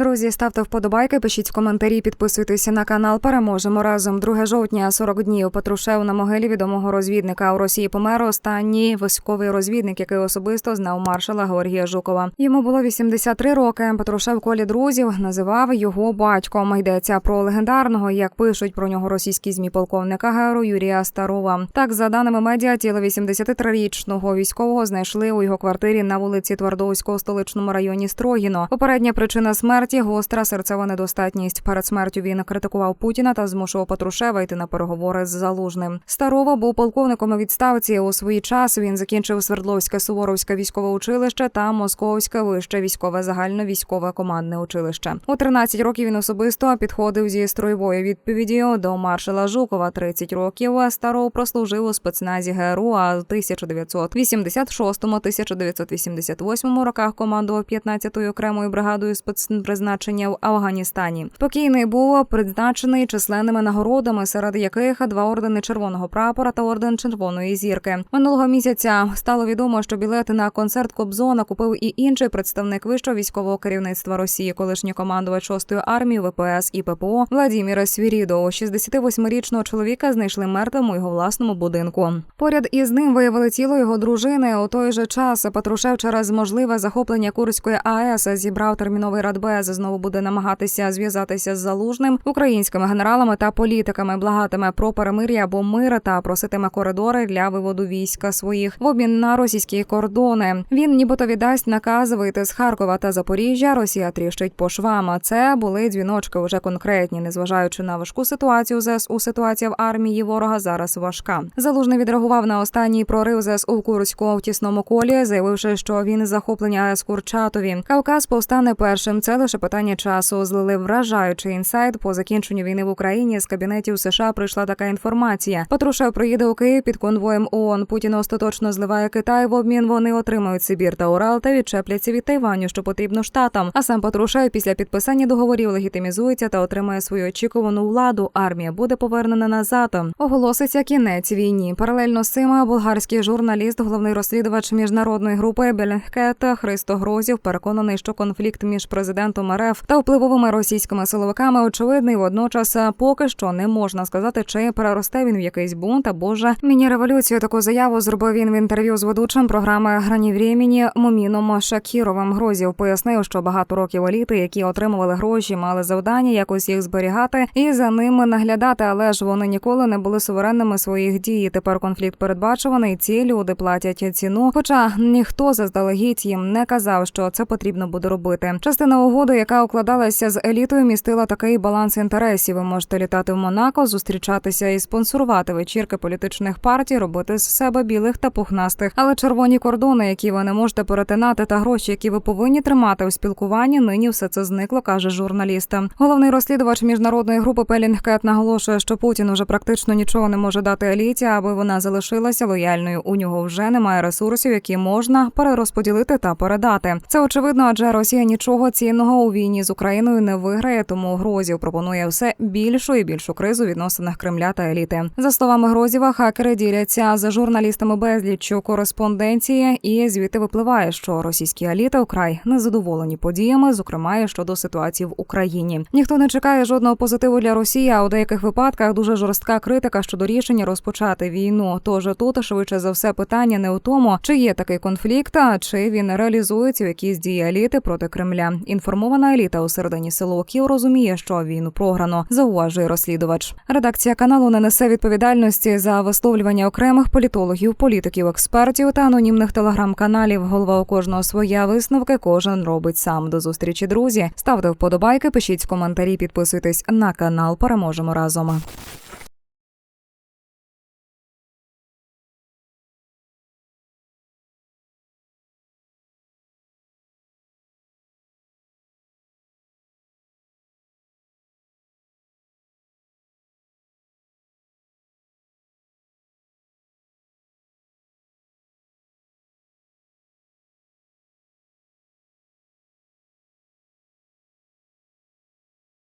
Друзі, ставте вподобайки, пишіть коментарі, підписуйтеся на канал. Переможемо разом. 2 жовтня, 40 днів. Патрушев на могилі відомого розвідника. У Росії помер останній військовий розвідник, який особисто знав маршала Георгія Жукова. Йому було 83 роки. Патрушев колі друзів називав його батьком. Йдеться про легендарного, як пишуть про нього російські змі полковника Геру Юрія Старова. Так, за даними медіа, тіло 83-річного військового знайшли у його квартирі на вулиці Твардовського столичному районі Строгіно. Попередня причина смерті гостра серцева недостатність. Перед смертю він критикував Путіна та змушував Патрушева йти на переговори з залужним. Старова був полковником у відставці. У свій час він закінчив Свердловське Суворовське військове училище та Московське вище військове загальновійськове командне училище. У 13 років він особисто підходив зі строєвою відповіді до маршала Жукова. 30 років Старов прослужив у спецназі ГРУ, а в 1986-1988 роках командував 15-ю окремою бригадою спецпризначення в Афганістані. Покійний був призначений численними нагородами, серед яких два ордени червоного прапора та орден червоної зірки. Минулого місяця стало відомо, що білети на концерт Кобзона купив і інший представник вищого військового керівництва Росії, колишній командувач 6-ї армії ВПС і ППО Владіміра Свірідо. 68-річного чоловіка знайшли мертвим у його власному будинку. Поряд із ним виявили тіло його дружини. У той же час Патрушев через можливе захоплення Курської АЕС зібрав терміновий радбез. Знову буде намагатися зв'язатися з залужним українськими генералами та політиками. Благатиме про перемир'я або мир та проситиме коридори для виводу війська своїх в обмін на російські кордони. Він нібито віддасть наказ вийти з Харкова та Запоріжжя. Росія тріщить по швам. А Це були дзвіночки вже конкретні, незважаючи на важку ситуацію. ЗСУ ситуація в армії ворога зараз важка. Залужний відреагував на останній прорив ЗСУ в Курську в тісному колі, заявивши, що він захоплення АЕС Курчатові. Кавказ повстане першим. Це лише питання часу. Злили вражаючий інсайт. По закінченню війни в Україні з кабінетів США прийшла така інформація. Патрушев приїде у Київ під конвоєм ООН. Путін остаточно зливає Китай. В обмін вони отримають Сибір та Урал та відчепляться від Тайваню, що потрібно штатам. А сам Патрушев після підписання договорів легітимізується та отримає свою очікувану владу. Армія буде повернена назад. Оголоситься кінець війні. Паралельно з цим болгарський журналіст, головний розслідувач міжнародної групи Беленкет Христо Грозів переконаний, що конфлікт між президентом РФ та впливовими російськими силовиками очевидний. Водночас поки що не можна сказати, чи переросте він в якийсь бунт або ж міні-революцію. Таку заяву зробив він в інтерв'ю з ведучим програми Грані времені Муміном Шакіровим. Грозів пояснив, що багато років еліти, які отримували гроші, мали завдання якось їх зберігати і за ними наглядати, але ж вони ніколи не були суверенними своїх дій. Тепер конфлікт передбачуваний. Ці люди платять ціну. Хоча ніхто заздалегідь їм не казав, що це потрібно буде робити. Частина угоди, яка укладалася з елітою, містила такий баланс інтересів. Ви можете літати в Монако, зустрічатися і спонсорувати вечірки політичних партій, робити з себе білих та пухнастих. Але червоні кордони, які ви не можете перетинати, та гроші, які ви повинні тримати у спілкуванні, нині все це зникло, каже журналіст. Головний розслідувач міжнародної групи Пелінгкет наголошує, що Путін уже практично нічого не може дати еліті, аби вона залишилася лояльною. У нього вже немає ресурсів, які можна перерозподілити та передати. Це очевидно, адже Росія нічого цінного у війні з Україною не виграє, тому Грозів пропонує все більшу і більшу кризу відносинах Кремля та еліти. За словами Грозєва, хакери діляться за журналістами безліччю кореспонденції, і звідти випливає, що російські еліти вкрай незадоволені подіями, зокрема і щодо ситуації в Україні. Ніхто не чекає жодного позитиву для Росії. А у деяких випадках дуже жорстка критика щодо рішення розпочати війну. Тож тут швидше за все питання не у тому, чи є такий конфлікт, а чи він реалізується в якісь дії еліти проти Кремля. Інформована еліта у середині село Кіл розуміє, що війну програно, зауважує розслідувач. Редакція каналу не несе відповідальності за висловлювання окремих політологів, політиків, експертів та анонімних телеграм-каналів. Голова у кожного своя висновки. Кожен робить сам. До зустрічі, друзі. Ставте вподобайки, пишіть коментарі, підписуйтесь на канал. Переможемо разом.